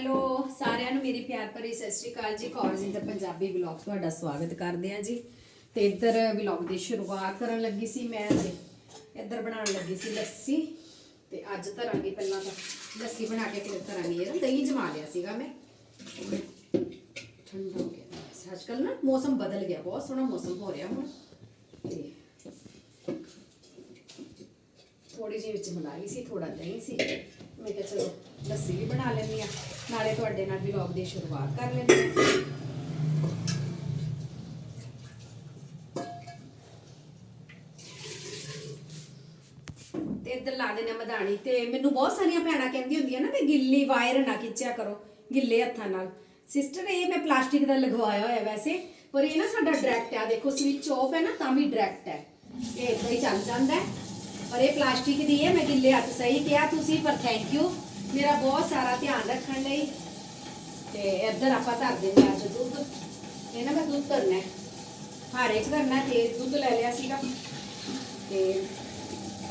Hello, ਸਾਰਿਆਂ ਨੂੰ ਮੇਰੀ ਪਿਆਰ ਭਰੀ ਸਤਿ ਸ਼੍ਰੀ ਅਕਾਲ ਜੀ। ਕੌਰਜ ਪੰਜਾਬੀ ਵਲੌਗ ਤੁਹਾਡਾ ਸਵਾਗਤ ਕਰਦੇ ਆ ਜੀ। ਤੇ ਇੱਧਰ ਵਲੌਗ ਦੀ ਸ਼ੁਰੂਆਤ ਕਰਨ ਲੱਗੀ ਸੀ ਮੈਂ ਤੇ ਇੱਧਰ ਬਣਾਉਣ ਲੱਗੀ ਸੀ ਲੱਸੀ। ਤੇ ਅੱਜ ਧਰਾਂਗੇ ਪਹਿਲਾਂ ਤਾਂ ਲੱਸੀ ਬਣਾ ਕੇ ਫਿਰ ਧਰਾਂਗੇ। ਇਹ ਦਹੀਂ ਜਮਾ ਲਿਆ ਸੀਗਾ ਮੈਂ। ਠੰਡਾ ਹੋ ਗਿਆ। ਅੱਜ ਕੱਲ ਨਾ ਮੌਸਮ ਬਦਲ ਗਿਆ, ਬਹੁਤ ਸੋਹਣਾ ਮੌਸਮ ਹੋ ਰਿਹਾ ਹੁਣ। ਤੇ ਥੋੜੀ ਜਿਹੀ ਵਿੱਚ ਮਲਾਈ ਸੀ ਥੋੜਾ ਦਹੀਂ ਸੀ। ਮੈਂ ਕਿਹਾ ਚਲੋ, ਲੱਸੀ ਵੀ ਬਣਾ ਲੈਂਦੀ ਆ ਨਾਲੇ ਤੁਹਾਡੇ ਨਾਲ ਵਲੌਗ ਦੀ ਸ਼ੁਰੂਆਤ ਕਰ ਲੈਂਦੀ ਆ ਤੇ ਇੱਧਰ ਲਾ ਦੇਣਾ ਮਧਾਣੀ। ਤੇ ਮੈਨੂੰ ਬਹੁਤ ਸਾਰੀਆਂ ਭੈਣਾਂ ਕਹਿੰਦੀ ਹੁੰਦੀਆਂ ਨਾ ਕਿ ਗਿੱਲੀ ਵਾਇਰ ਨਾ ਖਿੱਚਿਆ ਕਰੋ, ਗਿੱਲੇ ਹੱਥਾਂ ਨਾਲ। ਸਿਸਟਰ ਇਹ ਮੈਂ ਪਲਾਸਟਿਕ ਦਾ ਲਗਵਾਇਆ ਹੋਇਆ ਵੈਸੇ, ਪਰ ਇਹ ਨਾ ਸਾਡਾ ਡਾਇਰੈਕਟ ਆ। ਦੇਖੋ ਸਵਿਚ ਆਫ ਹੈ ਨਾ, ਤਾਂ ਵੀ ਡਾਇਰੈਕਟ ਹੈ। ਇਹ ਇਦਾਂ ਹੀ ਚੱਲ ਜਾਂਦਾ ਹੈ। ਪਰ ਇਹ ਪਲਾਸਟਿਕ ਦੀ ਹੈ, ਮੈਂ ਗਿੱਲੇ ਹੱਥ ਸਹੀ ਕਿਹਾ ਤੁਸੀਂ, ਪਰ ਥੈਂਕ ਯੂ ਮੇਰਾ ਬਹੁਤ ਸਾਰਾ ਧਿਆਨ ਰੱਖਣ ਲਈ। ਤੇ ਇੱਧਰ ਆਪਾਂ ਧਰ ਦਿੰਦੇ ਹਾਂ ਅੱਜ ਦੁੱਧ। ਇਹ ਨਾ ਮੈਂ ਦੁੱਧ ਧਰਨਾ ਹੈ। ਹਾਰੇ ਚ ਧਰਨਾ ਤੇ ਦੁੱਧ ਲੈ ਲਿਆ ਸੀਗਾ। ਤੇ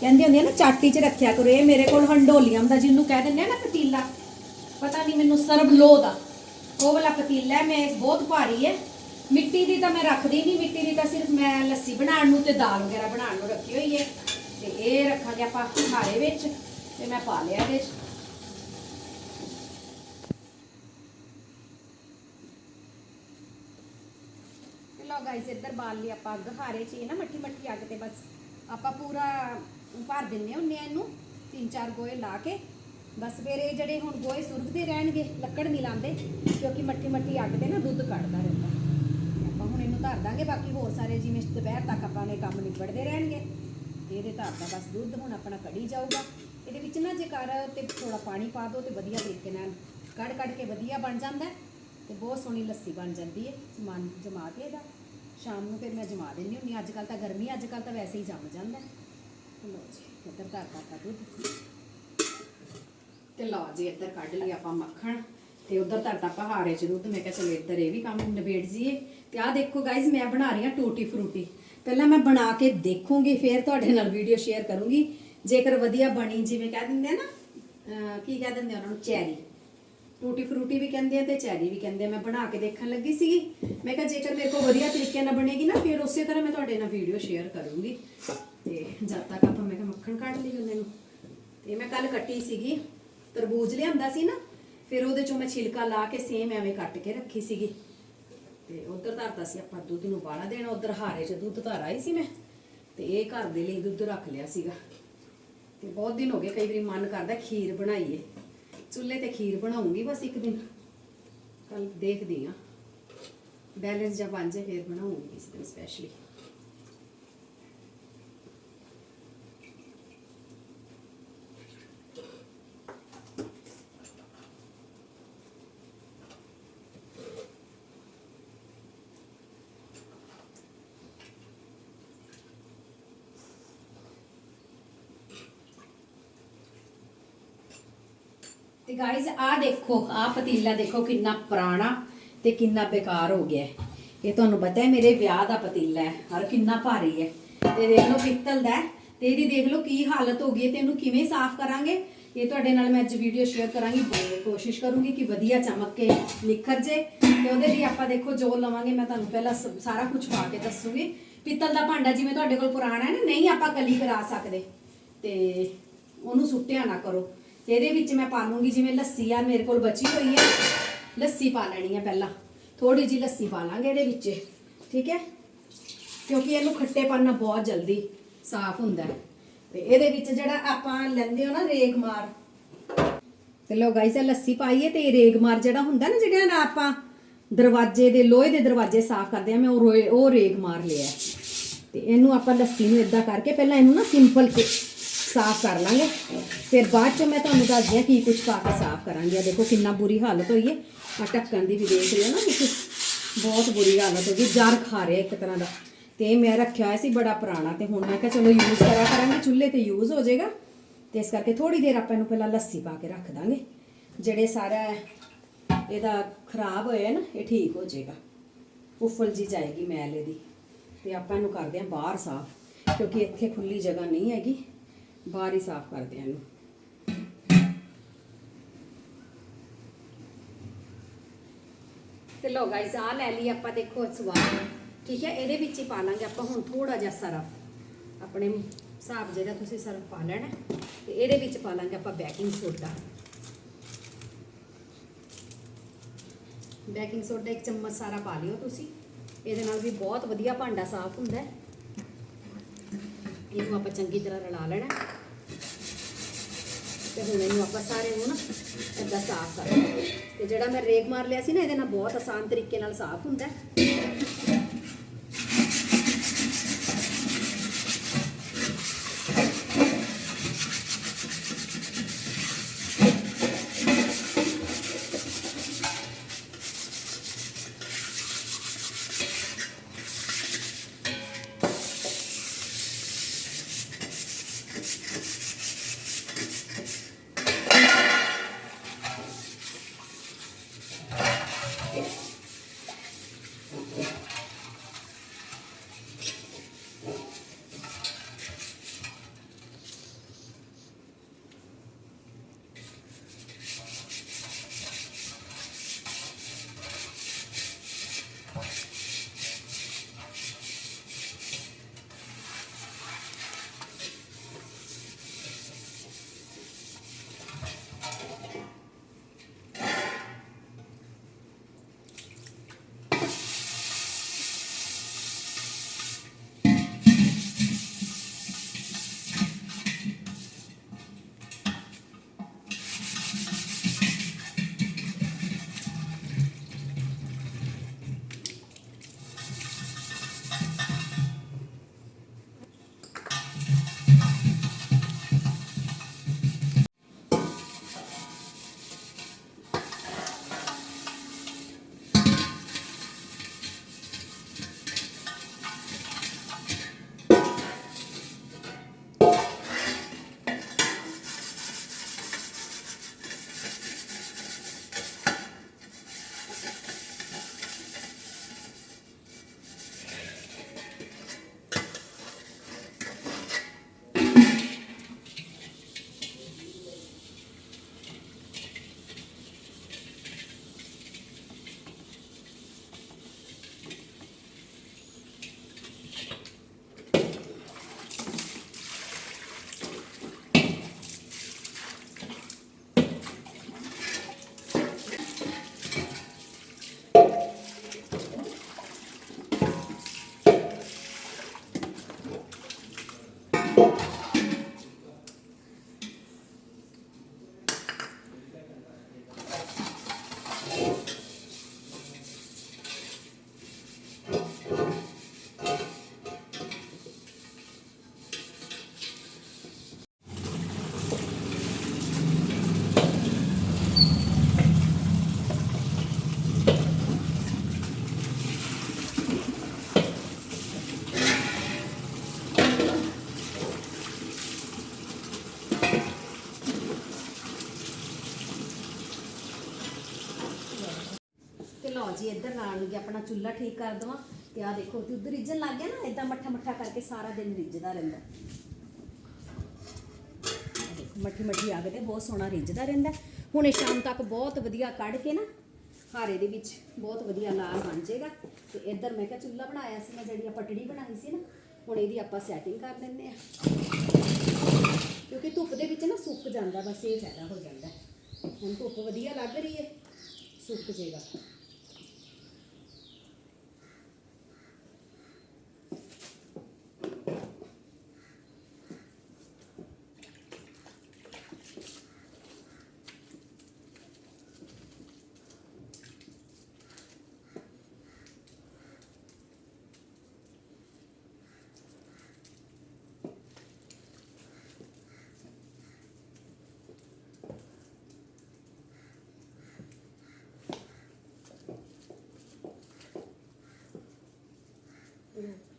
ਕਹਿੰਦੇ ਹੁੰਦੇ ਆ ਨਾ, ਚਾਟੀ 'ਚ ਰੱਖਿਆ ਕਰੋ। ਇਹ ਮੇਰੇ ਕੋਲ ਹੰਡੋਲੀਅਮ ਦਾ ਜਿਹਨੂੰ ਕਹਿ ਦਿੰਦੇ ਆ ਨਾ ਪਤੀਲਾ। ਪਤਾ ਨਹੀਂ ਮੈਨੂੰ ਸਰਬ ਲੋ ਦਾ। ਉਹ ਵਾਲਾ ਪਤੀਲਾ ਮੈਂ ਬਹੁਤ ਭਾਰੀ ਹੈ। ਮਿੱਟੀ ਦੀ ਤਾਂ ਮੈਂ ਰੱਖਦੀ ਨਹੀਂ। ਮਿੱਟੀ ਦੀ ਤਾਂ ਸਿਰਫ ਮੈਂ ਲੱਸੀ ਬਣਾਉਣ ਨੂੰ ਤੇ ਦਾਲ ਵਗੈਰਾ ਬਣਾਉਣ ਨੂੰ ਰੱਖੀ ਹੋਈ ਹੈ। ਤੇ ਇਹ ਰੱਖਾਂਗੇ ਆਪਾਂ ਹਾਰੇ ਵਿੱਚ ਤੇ ਮੈਂ ਪਾ ਲਿਆ ਇਹਦੇ 'ਚ ਲਓ ਗਾਇਸ ਇੱਧਰ ਬਾਲ ਲਈ ਆਪਾਂ ਅੱਗ ਹਾਰੇ ਚ, ਇਹ ਨਾ ਮੱਠੀ ਮੱਠੀ ਅੱਗ ਤੇ ਬਸ ਆਪਾਂ ਪੂਰਾ ਭਰ ਦਿੰਨੇ ਹੁੰਨੇ ਆ ਇਹਨੂੰ, ਤਿੰਨ ਚਾਰ ਗੋਏ ਲਾ ਕੇ। ਬਸ ਫਿਰ ਇਹ ਜਿਹੜੇ ਹੁਣ ਗੋਏ ਸੁਰਗਦੇ ਰਹਿਣਗੇ, ਲੱਕੜ ਨਹੀਂ ਲਾਉਂਦੇ ਕਿਉਂਕਿ ਮੱਠੀ ਮੱਠੀ ਅੱਗ ਤੇ ਨਾ ਦੁੱਧ ਕੱਢਦਾ ਰਹਿੰਦਾ। ਆਪਾਂ ਹੁਣ ਇਹਨੂੰ ਧਰ ਦਾਂਗੇ, ਬਾਕੀ ਹੋਰ ਸਾਰੇ ਜਿਵੇਂ ਦੁਪਹਿਰ ਤੱਕ ਆਪਾਂ ਨੇ ਕੰਮ ਨਿਬੜਦੇ ਰਹਿਣਗੇ। ਇਹਦੇ ਧਰ ਦਾ ਬਸ ਦੁੱਧ ਹੁਣ ਆਪਣਾ ਕੜੀ ਜਾਊਗਾ। ਇਹਦੇ ਵਿੱਚ ਨਾ ਜੇ ਕਰ ਤੇ ਥੋੜਾ ਪਾਣੀ ਪਾ ਦਿਓ ਤੇ ਵਧੀਆ ਤਰੀਕੇ ਨਾਲ ਕੱਢ ਕੱਢ ਕੇ ਵਧੀਆ ਬਣ ਜਾਂਦਾ ਹੈ ਤੇ ਬਹੁਤ ਸੋਹਣੀ ਲੱਸੀ ਬਣ ਜਾਂਦੀ ਹੈ। ਸਮਾਨ ਜਮਾ ਕੇ ਇਹਦਾ। ਸ਼ਾਮ ਨੂੰ ਫਿਰ ਮੈਂ ਜਮਾ ਦਿੰਦੀ ਹੁੰਦੀ ਅੱਜ ਕੱਲ ਤਾਂ ਗਰਮੀ ਅੱਜ ਕੱਲ ਤਾਂ ਵੈਸੇ ਹੀ ਜੰਮ ਜਾਂਦਾ ਹੈ। ਲਓ ਜੀ, ਇੱਧਰ ਧਰ ਦਿੱਤਾ ਦੁੱਧ ਤੇ ਲਓ ਜੀ, ਇੱਧਰ ਕੱਢ ਲਈ ਆਪਾਂ ਮੱਖਣ ਤੇ ਉਧਰ ਧਰਤਾ ਪਹਾੜੇ ਚ ਦੁੱਧ। ਮੈਂ ਕਿਹਾ ਚਲੋ ਇੱਧਰ ਇਹ ਵੀ ਕੰਮ ਨਿਬੇੜ ਜੀਏ ਤੇ ਆਹ ਦੇਖੋ ਗਾਇਜ਼ ਮੈਂ ਬਣਾ ਰਹੀ ਹਾਂ ਟੂਟੀ ਫਰੂਟੀ। ਪਹਿਲਾਂ ਮੈਂ ਬਣਾ ਕੇ ਦੇਖੂੰਗੀ, ਫਿਰ ਤੁਹਾਡੇ ਨਾਲ ਵੀਡੀਓ ਸ਼ੇਅਰ ਕਰੂੰਗੀ। ਜੇਕਰ ਵਧੀਆ ਬਣੀ, ਜਿਵੇਂ ਕਹਿ ਦਿੰਦੇ ਆ ਨਾ ਕੀ ਕਹਿ ਦਿੰਦੇ ਆ ਉਹਨਾਂ ਨੂੰ, ਚੈਰੀ। ਟੂਟੀ ਫਰੂਟੀ ਵੀ ਕਹਿੰਦੇ ਆ ਤੇ ਚੈਰੀ ਵੀ ਕਹਿੰਦੇ ਆ। ਮੈਂ ਬਣਾ ਕੇ ਦੇਖਣ ਲੱਗੀ ਸੀਗੀ। ਮੈਂ ਕਿਹਾ ਜੇਕਰ ਮੇਰੇ ਕੋਲ ਵਧੀਆ ਤਰੀਕੇ ਨਾਲ ਬਣੇਗੀ ਨਾ, ਫਿਰ ਉਸੇ ਤਰ੍ਹਾਂ ਮੈਂ ਤੁਹਾਡੇ ਨਾਲ ਵੀਡੀਓ ਸ਼ੇਅਰ ਕਰੂੰਗੀ। ਤੇ ਜਦ ਤੱਕ ਆਪਾਂ, ਮੈਂ ਕਿਹਾ ਮੱਖਣ ਕੱਢ ਲਈ ਉਹਨੇ ਨੂੰ। ਤੇ ਮੈਂ ਕੱਲ ਕੱਟੀ ਸੀਗੀ। ਤਰਬੂਜ ਲਿਆਂਦਾ ਸੀ ਨਾ, ਫਿਰ ਉਹਦੇ ਚੋਂ ਮੈਂ ਛਿਲਕਾ ਲਾ ਕੇ ਸੇਮ ਐਵੇਂ ਕੱਟ ਕੇ ਰੱਖੀ ਸੀਗੀ। ਤੇ ਉਧਰ ਧਰਤਾ ਸੀ ਆਪਾਂ ਦੁੱਧ ਨੂੰ ਬਾਲਾ ਦੇਣਾ, ਉਧਰ ਹਾਰੇ 'ਚ ਦੁੱਧ ਧਾਰਾ ਹੀ ਸੀ ਮੈਂ। ਤੇ ਇਹ ਘਰ ਦੇ ਲਈ ਦੁੱਧ ਰੱਖ ਲਿਆ ਸੀਗਾ। ਤੇ ਬਹੁਤ ਦਿਨ ਹੋ ਗਏ ਕਈ ਵਾਰੀ ਮਨ ਕਰਦਾ ਖੀਰ ਬਣਾਈਏ। ਚੁੱਲ੍ਹੇ ਤੇ ਖੀਰ ਬਣਾਉਂਗੀ ਬਸ ਇੱਕ ਦਿਨ। ਕੱਲ ਦੇਖਦੀ ਆ ਬੈਲੈਂਸ ਜਾਂ ਬਣ ਜੇ ਫਿਰ ਬਣਾਉਂਗੀ ਇਸ ਦਿਨ ਸਪੈਸ਼ਲੀ ਤੇ ਗਾਇਸ ਆ ਦੇਖੋ, ਆ ਪਤੀਲਾ ਦੇਖੋ ਕਿੰਨਾ ਪੁਰਾਣਾ ਤੇ ਕਿੰਨਾ ਬੇਕਾਰ ਹੋ ਗਿਆ ਇਹ ਤੁਹਾਨੂੰ ਪਤਾ ਹੈ, ਮੇਰੇ ਵਿਆਹ ਦਾ ਪਤੀਲਾ ਹੈ ਔਰ ਕਿੰਨਾ ਭਾਰੀ ਹੈ। ਤੇ ਦੇਖ ਲਓ ਪਿੱਤਲ ਦਾ ਹੈ, ਤੇ ਇਹਦੀ ਦੇਖ ਲਓ ਕੀ ਹਾਲਤ ਹੋ ਗਈ ਹੈ ਤੇ ਇਹਨੂੰ ਕਿਵੇਂ ਸਾਫ਼ ਕਰਾਂਗੇ। ਇਹ ਤੁਹਾਡੇ ਨਾਲ ਮੈਂ ਅੱਜ ਵੀਡੀਓ ਸ਼ੇਅਰ ਕਰਾਂਗੀ ਕੋਸ਼ਿਸ਼ ਕਰੂੰਗੀ ਕਿ ਵਧੀਆ ਚਮਕ ਕੇ ਨਿਖਰ ਜੇ। ਤੇ ਉਹਦੇ ਲਈ ਆਪਾਂ ਦੇਖੋ ਜੋ ਲਵਾਂਗੇ, ਮੈਂ ਤੁਹਾਨੂੰ ਪਹਿਲਾਂ ਸ- ਸਾਰਾ ਕੁਝ ਪਾ ਕੇ ਦੱਸੂਗੀ। ਪਿੱਤਲ ਦਾ ਭਾਂਡਾ ਜਿਵੇਂ ਤੁਹਾਡੇ ਕੋਲ ਪੁਰਾਣਾ ਹੈ ਨਾ, ਨਹੀਂ ਆਪਾਂ ਕਲੀ ਕਰਾ ਸਕਦੇ। ਤੇ ਉਹਨੂੰ ਸੁੱਟਿਆ ਨਾ ਕਰੋ। ਇਹਦੇ ਵਿੱਚ ਮੈਂ ਪਾ ਲੂੰਗੀ ਜਿਵੇਂ ਲੱਸੀ ਆ, ਮੇਰੇ ਕੋਲ ਬਚੀ ਹੋਈ ਹੈ ਲੱਸੀ ਪਾ ਲੈਣੀ ਹੈ ਪਹਿਲਾਂ। ਥੋੜੀ ਜੀ ਲੱਸੀ ਪਾ ਲਾਂਗੇ ਇਹਦੇ ਵਿੱਚ। ਠੀਕ ਹੈ? ਕਿਉਂਕਿ ਇਹਨੂੰ ਖੱਟੇਪਨ ਨਾਲ ਬਹੁਤ ਜਲਦੀ ਸਾਫ਼ ਹੁੰਦਾ ਹੈ। ਤੇ ਇਹਦੇ ਵਿੱਚ ਜਿਹੜਾ ਆਪਾਂ ਲੈਂਦੇ ਹੋ ਨਾ ਰੇਗਮਾਰ ਤੇ ਲੋ ਗਾਈਸ ਇਹ ਲੱਸੀ ਪਾਈਏ ਤੇ ਇਹ ਰੇਗਮਾਰ ਜਿਹੜਾ ਹੁੰਦਾ ਨਾ ਜਿਹੜਾ ਨਾ ਆਪਾਂ ਦਰਵਾਜ਼ੇ ਦੇ, ਲੋਹੇ ਦੇ ਦਰਵਾਜ਼ੇ ਸਾਫ਼ ਕਰਦੇ ਆ ਮੈਂ ਉਹ ਰੋਏ- ਉਹ ਰੇਗਮਾਰ ਲਿਆ ਹੈ। ਤੇ ਇਹਨੂੰ ਆਪਾਂ ਲੱਸੀ ਨੂੰ ਇਦਾਂ ਕਰਕੇ, ਪਹਿਲਾਂ ਇਹਨੂੰ ਨਾ ਸਿੰਪਲ ਸਾਫ਼ ਕਰ ਲਾਂਗੇ। ਫਿਰ ਬਾਅਦ ਚ ਮੈਂ ਤੁਹਾਨੂੰ ਦੱਸਦੀ ਹਾਂ ਕੀ ਕੁਝ ਪਾ ਕੇ ਸਾਫ਼ ਕਰਾਂਗੇ। ਆ ਦੇਖੋ ਕਿੰਨਾ ਬੁਰੀ ਹਾਲਤ ਹੋਈ ਹੈ। ਆ ਢੱਕਣ ਦੀ ਵੀ ਦੇਖ ਰਹੇ ਹੋ ਨਾ ਤੁਸੀਂ। ਬਹੁਤ ਬੁਰੀ ਹਾਲਤ ਹੋ ਗਈ ਜਰ ਖਾ ਰਿਹਾ ਇੱਕ ਤਰ੍ਹਾਂ ਦਾ। ਤੇ ਇਹ ਮੈਂ ਰੱਖਿਆ ਹੋਇਆ ਸੀ ਬੜਾ ਪੁਰਾਣਾ ਤੇ ਹੁਣ ਮੈਂ ਕਿਹਾ ਚਲੋ ਯੂਜ਼ ਕਰਾ ਕਰਾਂਗੇ। ਚੁੱਲ੍ਹੇ ਤੇ ਯੂਜ਼ ਹੋ ਜਾਏਗਾ। ਤੇ ਇਸ ਕਰਕੇ ਥੋੜੀ ਦੇਰ ਆਪਾਂ ਇਹਨੂੰ ਪਹਿਲਾਂ ਲੱਸੀ ਪਾ ਕੇ ਰੱਖ ਦਾਂਗੇ। ਜਿਹੜੇ ਸਾਰਾ ਇਹਦਾ ਖਰਾਬ ਹੋਇਆ ਨਾ, ਇਹ ਠੀਕ ਹੋ ਜਾਏਗਾ। ਉਫਲ ਜੀ ਜਾਏਗੀ ਮੈਲ ਇਹਦੀ ਤੇ ਆਪਾਂ ਇਹਨੂੰ ਕਰਦੇ ਹਾਂ ਬਾਹਰ ਸਾਫ਼। ਕਿਉਂਕਿ ਇੱਥੇ ਖੁੱਲੀ ਜਗ੍ਹਾ ਨਹੀਂ ਹੈਗੀ। ਬਾਹਰ ਹੀ ਸਾਫ਼ ਕਰਦੇ ਹਾਂ ਇਹਨੂੰ। ਤੇ ਲੋ ਗਾਇਸ ਆ ਲੈ ਲਈ ਆਪਾਂ ਦੇਖੋ ਸਵਾਦ। ਠੀਕ ਹੈ, ਇਹਦੇ ਵਿੱਚ ਹੀ ਪਾ ਲਾਂਗੇ ਆਪਾਂ ਹੁਣ ਥੋੜਾ ਜਿਹਾ ਸਰਫ। ਆਪਣੇ ਹਿਸਾਬ ਜਿਹੜਾ ਤੁਸੀਂ ਸਰਫ ਪਾ ਲੈਣਾ ਤੇ ਇਹਦੇ ਵਿੱਚ ਪਾ ਲਾਂਗੇ ਆਪਾਂ ਬੇਕਿੰਗ ਸੋਡਾ ਬੇਕਿੰਗ ਸੋਡਾ ਇੱਕ ਚਮਚ ਸਾਰਾ ਪਾ ਲਿਓ ਤੁਸੀਂ। ਇਹਦੇ ਨਾਲ ਵੀ ਬਹੁਤ ਵਧੀਆ ਭਾਂਡਾ ਸਾਫ਼ ਹੁੰਦਾ ਹੈ। ਇਹਨੂੰ ਆਪਾਂ ਚੰਗੀ ਤਰ੍ਹਾਂ ਰਲਾ ਲੈਣਾ ਤੇ ਹੁਣ ਇਹਨੂੰ ਆਪਾਂ ਸਾਰੇ ਨੂੰ ਨਾ ਏਦਾਂ ਸਾਫ਼ ਕਰ ਲੈਣਾ ਤੇ ਜਿਹੜਾ ਮੈਂ ਰੇਗ ਮਾਰ ਲਿਆ ਸੀ ਨਾ, ਇਹਦੇ ਨਾਲ ਬਹੁਤ ਆਸਾਨ ਤਰੀਕੇ ਨਾਲ ਸਾਫ਼ ਹੁੰਦਾ ਲਓ ਜੀ, ਇੱਧਰ ਨਾਲ ਨੂੰ ਆਪਣਾ ਚੁੱਲ੍ਹਾ ਠੀਕ ਕਰ ਦਵਾਂ। ਤੇ ਆ ਦੇਖੋ ਦੁੱਧ ਰਿੱਝਣ ਲੱਗ ਗਿਆ ਨਾ ਇਦਾਂ ਮੱਠਾ ਮੱਠਾ ਕਰਕੇ ਸਾਰਾ ਦਿਨ ਰਿੱਝਦਾ ਰਹਿੰਦਾ। ਮੱਠੀ ਮੱਠੀ ਅੱਗ ਤੇ ਬਹੁਤ ਸੋਹਣਾ ਰਿੱਝਦਾ ਰਹਿੰਦਾ। ਹੁਣ ਸ਼ਾਮ ਤੱਕ ਬਹੁਤ ਵਧੀਆ ਕੱਢ ਕੇ ਨਾ, ਹਾਰੇ ਦੇ ਵਿੱਚ ਬਹੁਤ ਵਧੀਆ ਲਾਲ ਬਣ ਜਾਏਗਾ। ਤੇ ਇੱਧਰ ਮੈਂ ਕਿਹਾ ਚੁੱਲ੍ਹਾ ਬਣਾਇਆ ਸੀ ਮੈਂ, ਜਿਹੜੀ ਆ ਪਟੜੀ ਬਣਾਈ ਸੀ ਨਾ, ਹੁਣ ਇਹਦੀ ਆਪਾਂ ਸੈਟਿੰਗ ਕਰ ਦਿੰਦੇ ਆ ਕਿਉਂਕਿ ਧੁੱਪ ਦੇ ਵਿੱਚ ਨਾ ਸੁੱਕ ਜਾਂਦਾ, ਬਸ ਇਹ ਫਾਇਦਾ ਹੋ ਜਾਂਦਾ। ਹੁਣ ਧੁੱਪ ਵਧੀਆ ਲੱਗ ਰਹੀ ਹੈ, ਸੁੱਕ ਜਾਏਗਾ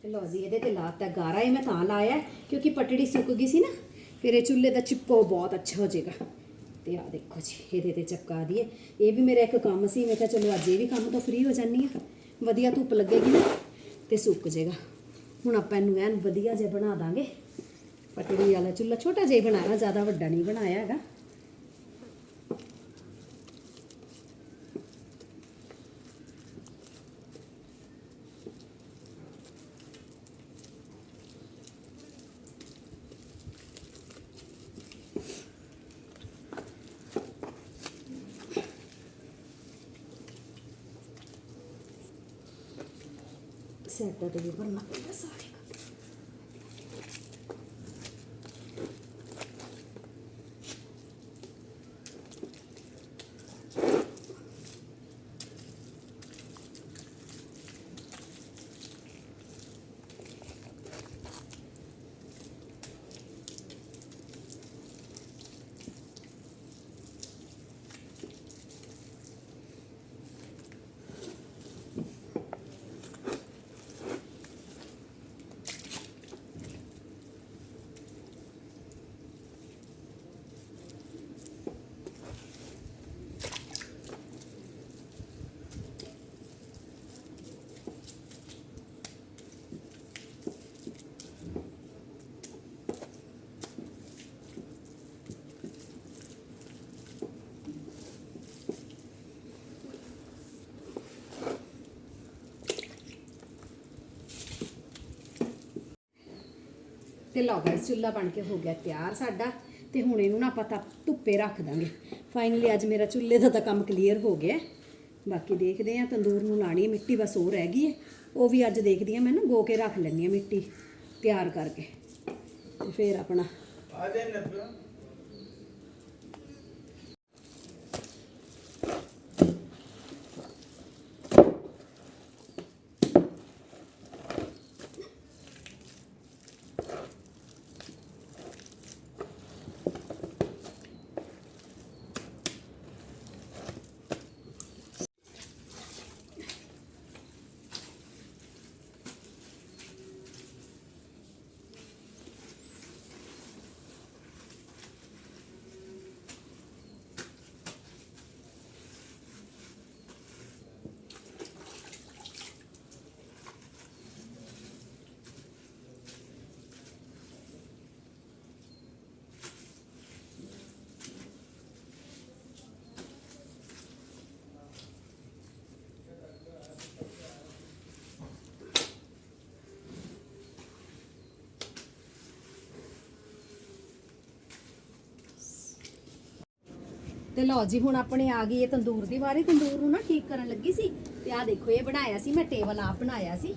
ਤੇ ਲਓ ਜੀ, ਇਹਦੇ ਤੇ ਲਾਤਾ ਗਾਰਾ, ਇਹ ਮੈਂ ਤਾਂ ਲਾਇਆ ਕਿਉਂਕਿ ਪਟੜੀ ਸੁੱਕ ਗਈ ਸੀ ਨਾ, ਫਿਰ ਇਹ ਚੁੱਲ੍ਹੇ ਦਾ ਚਿਪਕੋ ਬਹੁਤ ਅੱਛਾ ਹੋ ਜਾਏਗਾ। ਤੇ ਆ ਦੇਖੋ ਜੀ, ਇਹਦੇ ਤੇ ਚਪਕਾ ਦਈਏ ਇਹ ਵੀ ਮੇਰਾ ਇੱਕ ਕੰਮ ਸੀ, ਮੈਂ ਕਿਹਾ ਚਲੋ ਅੱਜ ਇਹ ਵੀ ਕੰਮ ਤੋਂ ਫ੍ਰੀ ਹੋ ਜਾਨੀ ਆ ਵਧੀਆ ਧੁੱਪ ਲੱਗੇਗੀ ਨਾ, ਤੇ ਸੁੱਕ ਜਾਏਗਾ। ਹੁਣ ਆਪਾਂ ਇਹਨੂੰ ਐਨ ਵਧੀਆ ਜਿਹਾ ਬਣਾ ਦਾਂਗੇ। ਪਟੜੀ ਵਾਲਾ ਚੁੱਲ੍ਹਾ ਛੋਟਾ ਜਿਹਾ ਹੀ ਬਣਾਇਆ, ਜ਼ਿਆਦਾ ਵੱਡਾ ਨਹੀਂ ਬਣਾਇਆ ਹੈਗਾ। ਸੈੱਟ ਤੇ ਤੇ ਲਓ ਗਾਇਸ ਚੁੱਲ੍ਹਾ ਬਣ ਕੇ ਹੋ ਗਿਆ ਤਿਆਰ ਸਾਡਾ, ਤੇ ਹੁਣ ਇਹਨੂੰ ਨਾ ਆਪਾਂ ਤਾਂ ਧੁੱਪੇ ਰੱਖ ਦਾਂਗੇ। ਫਾਈਨਲੀ ਅੱਜ ਮੇਰਾ ਚੁੱਲ੍ਹੇ ਦਾ ਤਾਂ ਕੰਮ ਕਲੀਅਰ ਹੋ ਗਿਆ ਬਾਕੀ ਦੇਖਦੇ ਆ ਤੰਦੂਰ ਨੂੰ ਲਾਣੀ ਹੈ, ਮਿੱਟੀ ਬਸ ਹੋਰ ਰਹਿ ਗਈ ਹੈ। ਉਹ ਵੀ ਅੱਜ ਦੇਖਦੀ ਆ ਮੈਂ ਨਾ, ਗੋ ਕੇ ਰੱਖ ਲੈਣੀ ਆ ਮਿੱਟੀ ਤਿਆਰ ਕਰਕੇ। ਤੇ ਫਿਰ ਆਪਣਾ ਆ ਜਾ ਤੇ ਲਓ ਜੀ, ਹੁਣ ਆਪਣੇ ਆ ਗਈ ਇਹ ਤੰਦੂਰ ਦੀ ਵਾਰੀ। ਤੰਦੂਰ ਨੂੰ ਨਾ ਠੀਕ ਕਰਨ ਲੱਗੀ ਸੀ ਤੇ ਆ ਦੇਖੋ, ਇਹ ਬਣਾਇਆ ਸੀ, ਮੈਂ ਟੇਬਲ ਆਪ ਬਣਾਇਆ ਸੀ।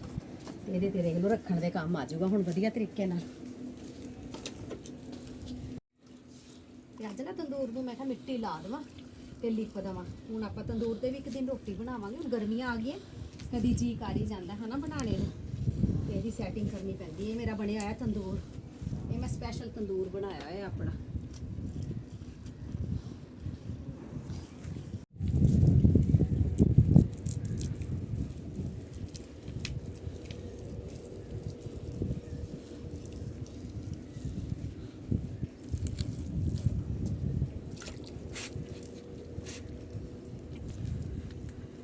ਤੇ ਇਹਦੇ ਤੇ ਦੇਖ ਲਓ, ਰੱਖਣ ਦੇ ਕੰਮ ਆ ਜਾਊਗਾ ਹੁਣ ਵਧੀਆ ਤਰੀਕੇ ਨਾਲ। ਤੇ ਅੱਜ ਨਾ ਤੰਦੂਰ ਨੂੰ ਮੈਂ ਕਿਹਾ ਮਿੱਟੀ ਲਾ ਦੇਵਾਂ ਤੇ ਲਿਪ ਦੇਵਾਂ। ਹੁਣ ਆਪਾਂ ਤੰਦੂਰ ਤੇ ਵੀ ਇੱਕ ਦਿਨ ਰੋਟੀ ਬਣਾਵਾਂਗੇ, ਹੁਣ ਗਰਮੀਆਂ ਆ ਗਈਆਂ ਕਦੀ ਜੀ ਕਰ ਹੀ ਜਾਂਦਾ ਹਨਾ ਬਣਾਉਣੇ ਨੂੰ। ਤੇ ਇਹਦੀ ਸੈਟਿੰਗ ਕਰਨੀ ਪੈਂਦੀ ਹੈ ਮੇਰਾ ਬਣਿਆ ਹੋਇਆ ਤੰਦੂਰ। ਇਹ ਮੈਂ ਸਪੈਸ਼ਲ ਤੰਦੂਰ ਬਣਾਇਆ ਹੈ ਆਪਣਾ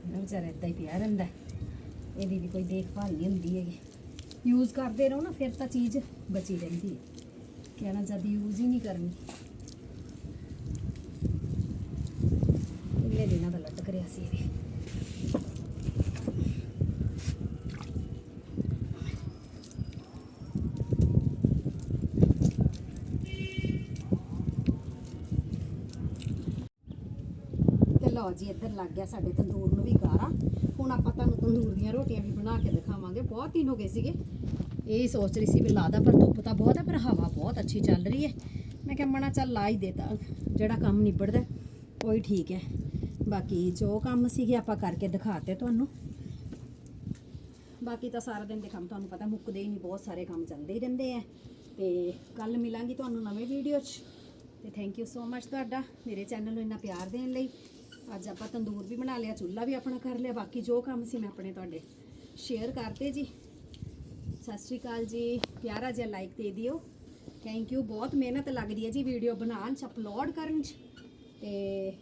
ਇਹ ਵਿਚਾਰਾ ਏਦਾਂ ਹੀ ਪਿਆ ਰਹਿੰਦਾ ਇਹਦੀ ਵੀ ਕੋਈ ਦੇਖਭਾਲ ਨਹੀਂ ਹੁੰਦੀ ਹੈਗੀ। ਯੂਜ਼ ਕਰਦੇ ਰਹੋ ਨਾ, ਫਿਰ ਤਾਂ ਚੀਜ਼ ਬਚੀ ਰਹਿੰਦੀ ਹੈ। ਕਹਿਣਾ ਜਦ ਯੂਜ਼ ਹੀ ਨਹੀਂ ਕਰਨੀ ਇੰਨੇ ਦਿਨਾਂ ਦਾ ਲਟਕ ਰਿਹਾ ਸੀ ਇਹ ਤੇ ਲਓ ਜੀ, ਇੱਧਰ ਲੱਗ ਗਿਆ ਸਾਡੇ ਤੰਦੂਰ ਨੂੰ ਵੀ ਗਾਰਾ। ਹੁਣ ਆਪਾਂ ਤੁਹਾਨੂੰ ਤੰਦੂਰ ਦੀਆਂ ਰੋਟੀਆਂ ਵੀ ਬਣਾ ਕੇ ਦਿਖਾਵਾਂਗੇ। ਬਹੁਤ ਦਿਨ ਹੋ ਗਏ ਸੀਗੇ। ਇਹ ਸੋਚ ਰਹੀ ਸੀ ਵੀ ਲਾਦਾ ਪਰ ਧੁੱਪ ਤਾਂ ਬਹੁਤ ਹੈ, ਪਰ ਹਵਾ ਬਹੁਤ ਅੱਛੀ ਚੱਲ ਰਹੀ ਹੈ। ਮੈਂ ਕਿਹਾ ਮਣਾ ਚੱਲ ਲਾ ਹੀ ਦੇਤਾ। ਜਿਹੜਾ ਕੰਮ ਨਿਬੜਦਾ, ਉਹ ਠੀਕ ਹੈ। ਬਾਕੀ ਜੋ ਕੰਮ ਸੀਗੇ ਆਪਾਂ ਕਰਕੇ ਦਿਖਾਤੇ ਤੁਹਾਨੂੰ। ਬਾਕੀ ਤਾਂ ਸਾਰਾ ਦਿਨ ਦੇ ਕੰਮ ਤੁਹਾਨੂੰ ਪਤਾ, ਮੁੱਕਦੇ ਹੀ ਨਹੀਂ, ਬਹੁਤ ਸਾਰੇ ਕੰਮ ਚੱਲਦੇ ਹੀ ਰਹਿੰਦੇ ਆ। ਤੇ ਕੱਲ ਮਿਲਾਂਗੀ ਤੁਹਾਨੂੰ ਨਵੇਂ ਵੀਡੀਓ 'ਚ। ਤੇ ਥੈਂਕ ਯੂ ਸੋ ਮਚ ਤੁਹਾਡਾ, ਮੇਰੇ ਚੈਨਲ ਨੂੰ ਇੰਨਾ ਪਿਆਰ ਦੇਣ ਲਈ। ਅੱਜ ਆਪਾਂ ਤੰਦੂਰ ਵੀ ਬਣਾ ਲਿਆ, ਚੁੱਲ੍ਹਾ ਵੀ ਆਪਣਾ ਕਰ ਲਿਆ, ਬਾਕੀ ਜੋ ਕੰਮ ਸੀ ਮੈਂ ਆਪਣੇ ਤੁਹਾਡੇ ਸ਼ੇਅਰ ਕਰਤੇ ਜੀ। ਸਤਿ ਸ਼੍ਰੀ ਅਕਾਲ ਜੀ, ਪਿਆਰਾ ਜਿਹਾ ਲਾਈਕ ਦੇ ਦਿਓ। ਥੈਂਕ ਯੂ ਬਹੁਤ ਮਿਹਨਤ ਲੱਗਦੀ ਹੈ ਜੀ ਵੀਡੀਓ ਬਣਾਉਣ ਚ ਅਪਲੋਡ ਕਰਨ ਚ। ਤੇ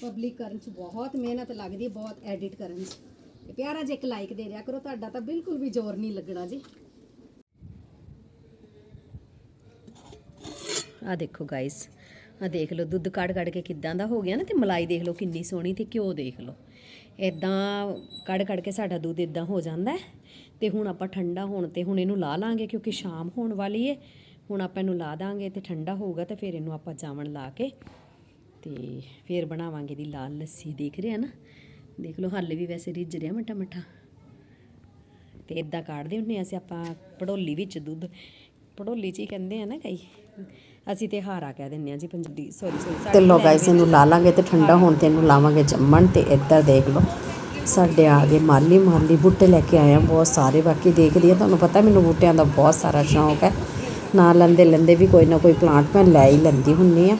ਪਬਲਿਕ ਕਰਨ ਚ ਬਹੁਤ ਮਿਹਨਤ ਲੱਗਦੀ ਹੈ, ਬਹੁਤ ਐਡਿਟ ਕਰਨ ਚ। ਤੇ ਪਿਆਰਾ ਜਿਹਾ ਇੱਕ ਲਾਈਕ ਦੇ ਦਿਆ ਕਰੋ, ਤੁਹਾਡਾ ਤਾਂ ਬਿਲਕੁਲ ਵੀ ਜ਼ੋਰ ਨਹੀਂ ਲੱਗਣਾ ਜੀ। ਆ ਦੇਖੋ ਗਾਇਸ ਆ ਦੇਖ ਲਓ, ਦੁੱਧ ਕੱਢ ਕੱਢ ਕੇ ਕਿੱਦਾਂ ਦਾ ਹੋ ਗਿਆ ਨਾ, ਤੇ ਮਲਾਈ ਦੇਖ ਲਓ ਕਿੰਨੀ ਸੋਹਣੀ ਤੇ ਘਿਓ ਦੇਖ ਲਓ। ਇਦਾਂ ਕੱਢ ਕੱਢ ਕੇ ਸਾਡਾ ਦੁੱਧ ਇਦਾਂ ਹੋ ਜਾਂਦਾ ਹੈ, ਤੇ ਹੁਣ ਆਪਾਂ ਠੰਡਾ ਹੋਣ ਤੇ ਹੁਣ ਇਹਨੂੰ ਲਾ ਲਾਂਗੇ ਕਿਉਂਕਿ ਸ਼ਾਮ ਹੋਣ ਵਾਲੀ ਏ। ਹੁਣ ਆਪਾਂ ਇਹਨੂੰ ਲਾ ਦਾਂਗੇ ਤੇ ਠੰਡਾ ਹੋਊਗਾ ਤੇ ਫਿਰ ਇਹਨੂੰ ਆਪਾਂ ਜਾਵਣ ਲਾ ਕੇ ਤੇ ਫਿਰ ਬਣਾਵਾਂਗੇ ਦੀ ਲਾਲ ਲੱਸੀ। ਦੇਖ ਰਹੇ ਆ ਨਾ? ਦੇਖ ਲਓ, ਹਾਲੇ ਵੀ ਵੈਸੇ ਰਿੱਝ ਰਿਹਾ ਮੱਠਾ ਮੱਠਾ। ਤੇ ਇਦਾਂ ਕਾੜਦੇ ਹੁੰਨੇ ਆ ਅਸੀਂ, ਆਪਾਂ ਪੜੋਲੀ ਵਿੱਚ ਦੁੱਧ ਪੜੋਲੀ ਚ ਹੀ ਕਹਿੰਦੇ ਆ ਨਾ ਕਈ। ਅਸੀਂ ਤੇ ਹਾਰਾ ਕਹਿ ਦਿੰਨੇ ਆ ਜੀ ਪੰਜਾਬੀ ਸੌਰੀ ਸੌਰੀ ਤੇ ਲੋ ਗਾਇਸ ਇਹਨੂੰ ਲਾ ਲਾਂਗੇ ਤੇ ਠੰਡਾ ਹੋਣ ਤੇ ਇਹਨੂੰ ਲਾਵਾਂਗੇ ਜੰਮਣ ਤੇ ਇੱਧਰ ਦੇਖ ਲਓ। ਸਾਡੇ ਆ ਗਏ ਮਾਲੀ ਮਾਲੀ ਬੂਟੇ ਲੈ ਕੇ ਆਏ ਆ ਬਹੁਤ ਸਾਰੇ ਬਾਕੀ ਦੇਖਦੀ ਆ। ਤੁਹਾਨੂੰ ਪਤਾ ਮੈਨੂੰ ਬੂਟਿਆਂ ਦਾ ਬਹੁਤ ਸਾਰਾ ਸ਼ੌਂਕ ਹੈ। ਨਾ ਲੈਂਦੇ ਲੈਂਦੇ ਵੀ ਕੋਈ ਨਾ ਕੋਈ ਪਲਾਂਟ ਮੈਂ ਲੈ ਹੀ ਲੈਂਦੀ ਹੁੰਨੀ ਆ।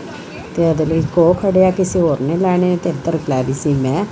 ਤੇ ਉਹਦੇ ਲਈ ਕੋ ਖੜਿਆ ਕਿਸੇ ਹੋਰ ਨੇ ਲੈਣੇ ਤੇ ਇੱਧਰ ਲੈ ਰਹੀ ਸੀ ਮੈਂ।